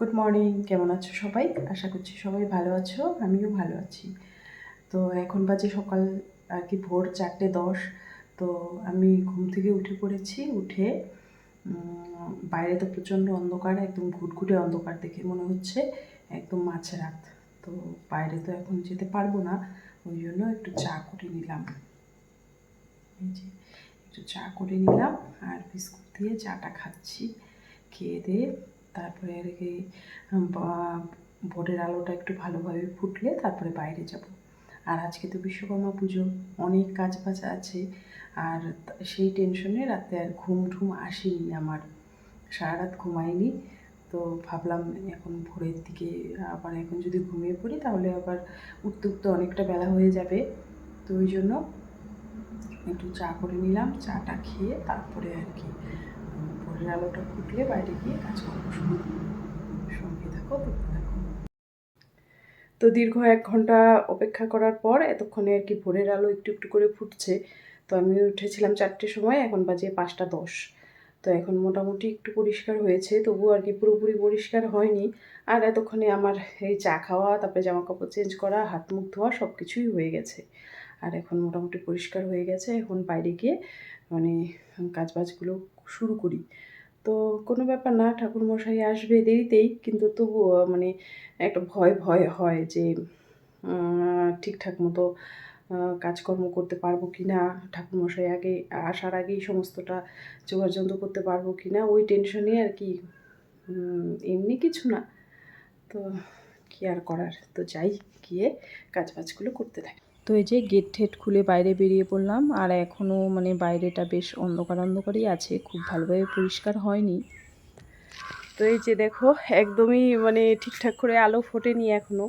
Good morning কেমন আছো সবাই? আশা করছি সবাই ভালো আছো, আমিও ভালো আছি। তো এখন বাজে সকাল, আর কি ভোর চারটে দশ, তো আমি ঘুম থেকে উঠে পড়েছি, উঠে বাইরে তো প্রচণ্ড অন্ধকার, একদম ঘুটঘুটে অন্ধকার দেখে মনে হচ্ছে, একদম মাঝরাত তো বাইরে তো এখন যেতে পারব না, ওই জন্য একটু চা করে নিলাম। একটু চা করে নিলাম, আর বিস্কুট দিয়ে চাটা খাচ্ছি, খেয়ে দিয়ে তারপরে আর কি ভোরের আলোটা একটু ভালোভাবে ফুটলে তারপরে বাইরে যাব। আর আজকে তো বিশ্বকর্মা পুজো, অনেক কাজ বাজ আছে। আর সেই টেনশনে রাতে আর ঘুম ঠুম আসেনি আমার। সারা রাত ঘুমাইনি। তো ভাবলাম এখন ভোরের দিকে আবার এখন যদি ঘুমিয়ে পড়ি তাহলে আবার উঠতে অনেকটা বেলা হয়ে যাবে। তো ওই জন্য একটু চা করে নিলাম, চাটা খেয়ে তারপরে আর কি ভোরের আলোটা ফুটলে বাইরে গিয়ে কাজ করব। সঙ্গে থাকো থাকো। তো দীর্ঘ এক ঘণ্টা অপেক্ষা করার পর এতক্ষণে আর কি ভোরের আলো একটু একটু করে ফুটছে। তো আমি উঠেছিলাম চারটের সময়, এখন বাজে পাঁচটা দশ। তো এখন মোটামুটি একটু পরিষ্কার হয়েছে, তবুও আর কি পুরোপুরি পরিষ্কার হয়নি। আর এতক্ষণে আমার এই চা খাওয়া, তারপরে জামা কাপড় চেঞ্জ করা, হাত মুখ ধোয়া সব কিছুই হয়ে গেছে। আর এখন মোটামুটি পরিষ্কার হয়ে গেছে, এখন বাইরে গিয়ে মানে কাজবাজগুলো শুরু করি। তো কোনো ব্যাপার না, ঠাকুরমশাই আসবে দেরিতেই। কিন্তু তবুও মানে একটা ভয় ভয় হয় যে ঠিকঠাক মতো কাজকর্ম করতে পারব কি না ঠাকুরমশাই আগে, আসার আগেই সমস্তটা যোগাযন্ত্র করতে পারব কি না ওই টেনশনে আর কি এমনি কিছু না। তো কি আর করার? তো যাই, গিয়ে কাজবাজগুলো করতে থাকি। তো এই যে গেট ঠেট খুলে বাইরে বেরিয়ে পড়লাম, আর এখনও মানে বাইরেটা বেশ অন্ধকার অন্ধকারই আছে, খুব ভালোভাবে পরিষ্কার হয়নি। তো এই যে দেখো, একদমই মানে ঠিকঠাক করে আলো ফোটেনি এখনও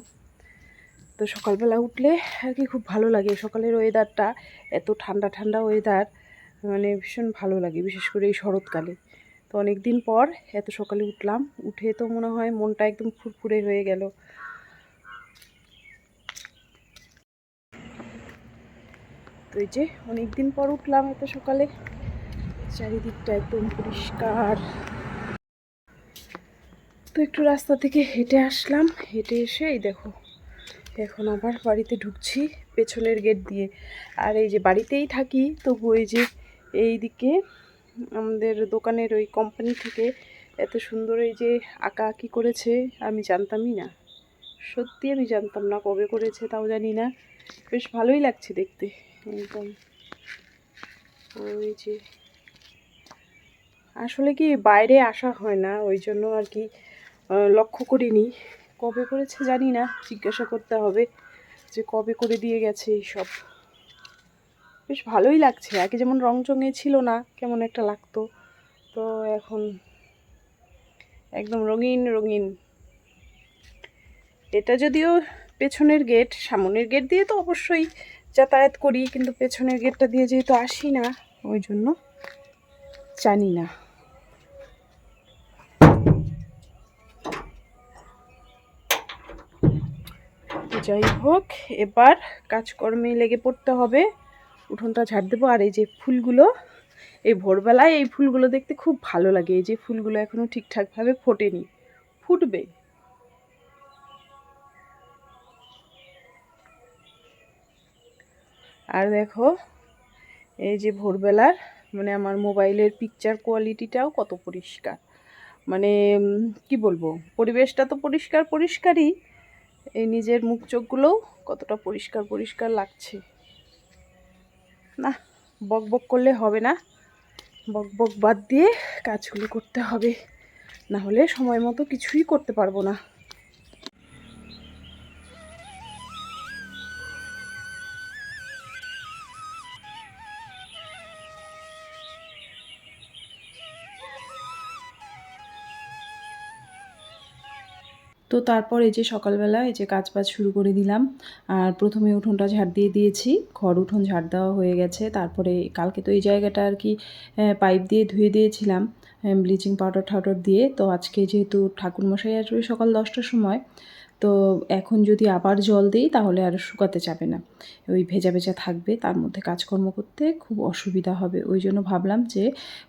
তো সকালবেলা উঠলে আর কি খুব ভালো লাগে, সকালের ওয়েদারটা এত ঠান্ডা ঠান্ডা ওয়েদার মানে ভীষণ ভালো লাগে, বিশেষ করে এই শরৎকালে। তো অনেক দিন পর এত সকালে উঠলাম, উঠে তো মনে হয় মনটা একদম ফুরফুরে হয়ে গেল। তো এই যে অনেক দিন পর উঠলাম এত সকালে। চারিদিকটা একদম পরিষ্কার। তো একটু রাস্তা থেকে হেঁটে আসলাম। হেঁটে এসে এই দেখো, এখন আবার বাড়িতে ঢুকছি পেছনের গেট দিয়ে। আর এই যে বাড়িতেই থাকি, তবু এই যে এই দিকে আমাদের দোকানের ওই কোম্পানি থেকে এত সুন্দর এই যে আঁকা আঁকি করেছে, আমি জানতামই না। সত্যি আমি জানতাম না কবে করেছে, তাও জানি না। বেশ ভালোই লাগছে দেখতে। একদম। ওই যে, আসলে কি বাইরে আসা হয় না, ওই জন্য আর কি লক্ষ্য করিনি। কবে করেছে জানি না, জিজ্ঞাসা করতে হবে যে কবে করে দিয়ে গেছে এইসব। বেশ ভালোই লাগছে, আগে যেমন রং চঙে ছিল না, কেমন একটা লাগতো। তো এখন একদম রঙিন রঙিন। এটা যদিও পেছনের গেট সামনের গেট দিয়ে তো অবশ্যই যাতায়াত করি, কিন্তু পেছনের গেটটা দিয়ে যেহেতু আসি না, ওই জন্য জানি না। যাই হোক, এবার কাজকর্মে লেগে পড়তে হবে। উঠোনটা ঝাড় দেবো, আর এই যে ফুলগুলো, এই ভোরবেলায় এই ফুলগুলো দেখতে খুব ভালো লাগে। এই যে ফুলগুলো এখনও ঠিকঠাকভাবে ফোটেনি, ফুটবে। আর দেখো, এই যে ভোরবেলার মানে আমার মোবাইলের পিকচার কোয়ালিটিটাও কত পরিষ্কার। মানে কি বলব, পরিবেশটা তো পরিষ্কার পরিষ্কারই, এই নিজের মুখ চোখগুলোও কতটা পরিষ্কার পরিষ্কার লাগছে। না, বক বক করলে হবে না, বক বক বাদ দিয়ে কাজগুলো করতে হবে। না হলে সময় মতো কিছুই করতে পারব না। তো তারপর এই যে সকালবেলা এই যে কাজ বাজ শুরু করে দিলাম। আর প্রথমে উঠোনটা ঝাড় দিয়ে দিয়েছি। ঘর উঠোন ঝাড় দেওয়া হয়ে গেছে। তারপরে কালকে তো এই জায়গাটা আর কি পাইপ দিয়ে ধুয়ে দিয়েছিলাম ব্লিচিং পাউডার টাউডার দিয়ে। তো আজকে যেহেতু ঠাকুরমশাই আসবে সকাল দশটার সময়, তো এখন যদি আবার জল দিই তাহলে আর শুকাতে যাবে না। ওই ভেজা ভেজা থাকবে, তার মধ্যে কাজকর্ম করতে খুব অসুবিধা হবে। ওই জন্য ভাবলাম যে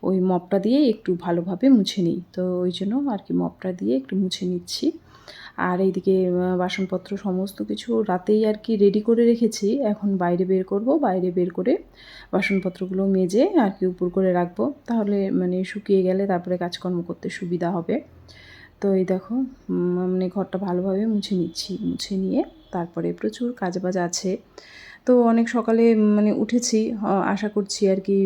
ওই মপটা দিয়ে একটু ভালোভাবে মুছে নিই। তো ওই জন্য আর কি মপটা দিয়ে একটু মুছে নিচ্ছি। আর এইদিকে বাসনপত্র সমস্ত কিছু রাতেই আর কি রেডি করে রেখেছি। এখন বাইরে বের করব, বাইরে বের করে বাসনপত্রগুলো মেজে আর কি উপর করে রাখব। তাহলে মানে শুকিয়ে গেলে তারপরে কাজকর্ম করতে সুবিধা হবে। তো এই দেখো মানে ঘরটা ভালোভাবে মুছে নিচ্ছি। মুছে নিয়ে তারপরে প্রচুর কাজ বাজ আছে। তো অনেক সকালে মানে উঠেছি আশা করছি আর কি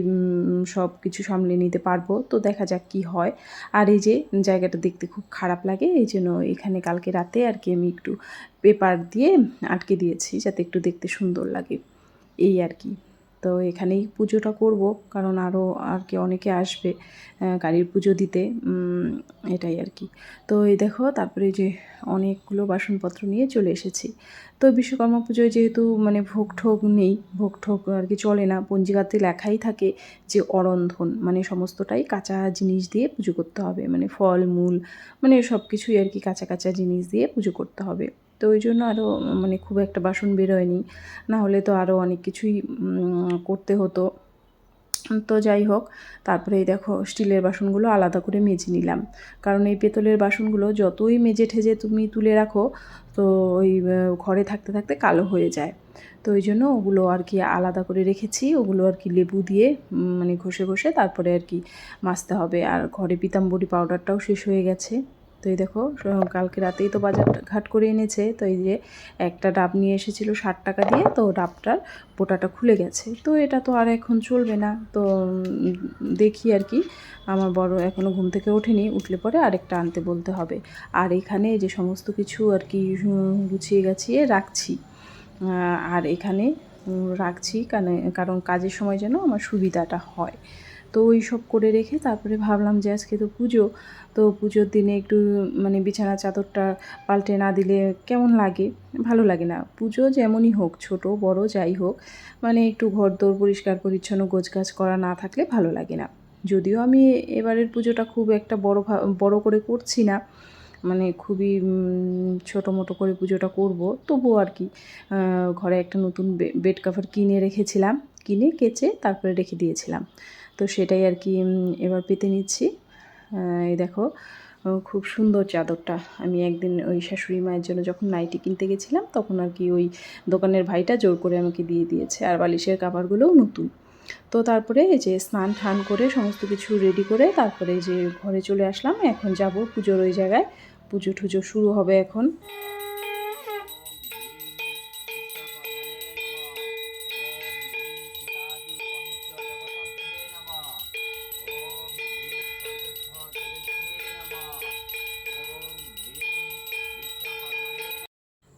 সব কিছু সামলে নিতে পারব। তো দেখা যাক কি হয়। আর এই যে জায়গাটা দেখতে খুব খারাপ লাগে, এই জন্য এখানে কালকে রাতে আর কি আমি একটু পেপার দিয়ে আটকে দিয়েছি, যাতে একটু দেখতে সুন্দর লাগে। এই আর কি। তো এখানেই পুজোটা করব, কারণ আরও আর কি অনেকে আসবে গাড়ির পুজো দিতে এটাই আর কি। তো এই দেখো, তারপরে যে অনেকগুলো বাসনপত্র নিয়ে চলে এসেছি। তো বিশ্বকর্মা পুজোয় যেহেতু মানে ভোগ ঠোক নেই, ভোগ ঠোক আর কি চলে না, পঞ্জিকাতে লেখাই থাকে যে অরন্ধন মানে সমস্তটাই কাঁচা জিনিস দিয়ে পুজো করতে হবে মানে ফল, মূল মানে সব কিছুই আর কি কাঁচা কাঁচা জিনিস দিয়ে পুজো করতে হবে। তো ওই জন্য আরও মানে খুব একটা বাসন বেরোয়নি। না হলে তো আরও অনেক কিছুই করতে হতো। তো যাই হোক তারপরে দেখো স্টিলের বাসনগুলো আলাদা করে মেজে নিলাম। কারণ এই পেতলের বাসনগুলো যতই মেজে ঠেজে তুমি তুলে রাখো, তো ওই ঘরে থাকতে থাকতে কালো হয়ে যায়। তো ওই জন্য ওগুলো আর কি আলাদা করে রেখেছি। ওগুলো আর কি লেবু দিয়ে মানে ঘষে ঘষে তারপরে আর কি মাজতে হবে। আর ঘরে পিতাম্বরী পাউডারটাও শেষ হয়ে গেছে। তো এই দেখো কালকে রাতেই তো বাজার ঘাট করে এনেছে, তো এই যে একটা ডাব নিয়ে এসেছিল ষাট টাকা দিয়ে, তো ডাবটার বোটাটা খুলে গেছে। তো এটা তো আর এখন চলবে না, তো দেখি আর কি। আমার বড় এখনও ঘুম থেকে ওঠেনি, উঠলে পরে আরেকটা আনতে বলতে হবে। আর এখানে যে সমস্ত কিছু আর কি গুছিয়ে গাছিয়ে রাখছি আর এখানে রাখছি কারণ কারণ কাজের সময় যেন আমার সুবিধাটা হয়। তো ওই সব করে রেখে তারপরে ভাবলাম যে আজকে তো পুজো, তো পুজোর দিনে একটু মানে বিছানা চাদরটা পাল্টে না দিলে কেমন লাগে? ভালো লাগে না। পুজো যেমনই হোক, ছোট, বড়, যাই হোক মানে একটু ঘর দোর পরিষ্কার, পরিচ্ছন্ন, গোছগাছ করা না থাকলে ভালো লাগে না। যদিও আমি এবারের পুজোটা খুব একটা বড় বড় করে করছি না মানে খুবই ছোটো মোটো করে পুজোটা করব, তবুও আর কি ঘরে একটা নতুন বেড কাভার কিনে রেখেছিলাম। কিনে কেচে তারপরে রেখে দিয়েছিলাম। তো সেটাই আর কি এবার পেতে নিচ্ছি। এই দেখো খুব সুন্দর চাদরটা। আমি একদিন ওই শাশুড়ি মায়ের জন্য যখন নাইটি কিনতে গেছিলাম, তখন আর কি ওই দোকানের ভাইটা জোর করে আমাকে দিয়ে দিয়েছে, আর বালিশের কাপড়গুলোও নতুন। তো তারপরে এই যে স্নান ঠান করে সমস্ত কিছু রেডি করে তারপরে যে ঘরে চলে আসলাম। এখন যাব পুজোর ওই জায়গায়। পুজো টুজো শুরু হবে এখন।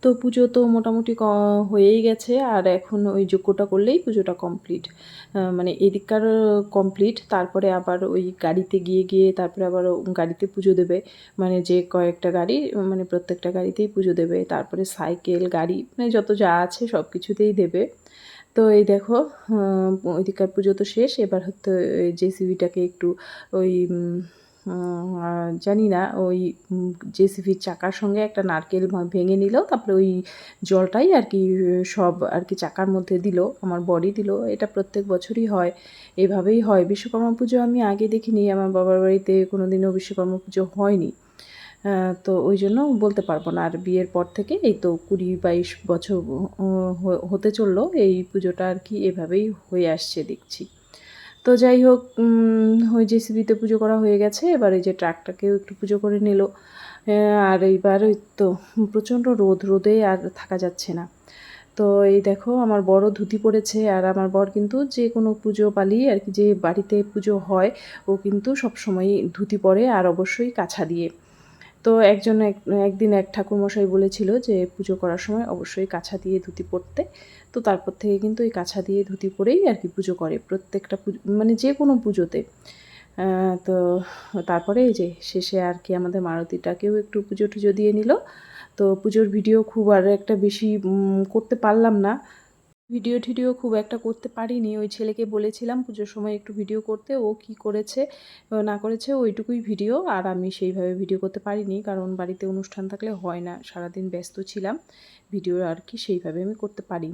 তো পুজো তো মোটামুটি হয়েই গেছে, আর এখন ওই যজ্ঞটা করলেই পুজোটা কমপ্লিট মানে এদিককার কমপ্লিট তারপরে আবার ওই গাড়িতে গিয়ে গিয়ে তারপরে আবার গাড়িতে পুজো দেবে। মানে যে কয়েকটা গাড়ি মানে প্রত্যেকটা গাড়িতেই পুজো দেবে। তারপরে সাইকেল, গাড়ি মানে যত যা আছে সব কিছুতেই দেবে। তো এই দেখো ওইদিককার পুজো তো শেষ। এবার হচ্ছে জেসিবিটাকে একটু ওই জানি না, ওই জেসিবির চাকার সঙ্গে একটা নারকেল ভেঙে নিল, তারপরে ওই জলটাই আর কি, সব আর কি চাকার মধ্যে দিল, আমার বডি দিল, এটা প্রত্যেক বছরই হয়, এভাবেই হয়। বিশ্বকর্মা পুজো আমি আগে দেখিনি, আমার বাবার বাড়িতে কোনো দিনও বিশ্বকর্মা পুজো হয়নি তো ওই জন্য বলতে পারব না, আর বিয়ের পর থেকে এই তো কুড়ি বাইশ বছর হতে চলল, এই পুজোটা আর কি এভাবেই হয়ে আসছে, দেখছি। তো যাই হোক ওই যে জেসিবিতে পুজো করা হয়ে গেছে। এবার এই যে ট্রাকটাকেও একটু পুজো করে নিল। আর এইবার ওই তো প্রচণ্ড রোদ, রোদে আর থাকা যাচ্ছে না। তো এই দেখো, আমার বড় ধুতি পড়েছে আর আমার বর কিন্তু যে কোনো পুজো পালি আর কি, যে বাড়িতে পুজো হয়, ও কিন্তু সবসময় ধুতি পরে আর অবশ্যই কাছা দিয়ে। তো একজন এক- একদিন এক ঠাকুরমশাই বলেছিল যে পুজো করার সময় অবশ্যই কাছা দিয়ে ধুতি পরতে। তো তারপর থেকে কিন্তু এই কাছা দিয়ে ধুতি পরেই আর কি পুজো করে প্রত্যেকটা মানে যে কোনো পুজোতে। তো তারপরে এই যে শেষে আর কি আমাদের মারুতিটাকেও একটু পুজো টুজো দিয়ে নিল। তো পুজোর ভিডিও খুব আর একটা বেশি করতে পারলাম না। ভিডিও টিডিও খুব একটা করতে পারিনি। ওই ছেলেকে বলেছিলাম পুজোর সময় একটু ভিডিও করতে, ও কি করেছে না করেছে ওইটুকুই ভিডিও। আর আমি সেইভাবে ভিডিও করতে পারিনি, কারণ বাড়িতে অনুষ্ঠান থাকলে হয় না। সারাদিন ব্যস্ত ছিলাম, ভিডিও আর কি সেইভাবে আমি করতে পারি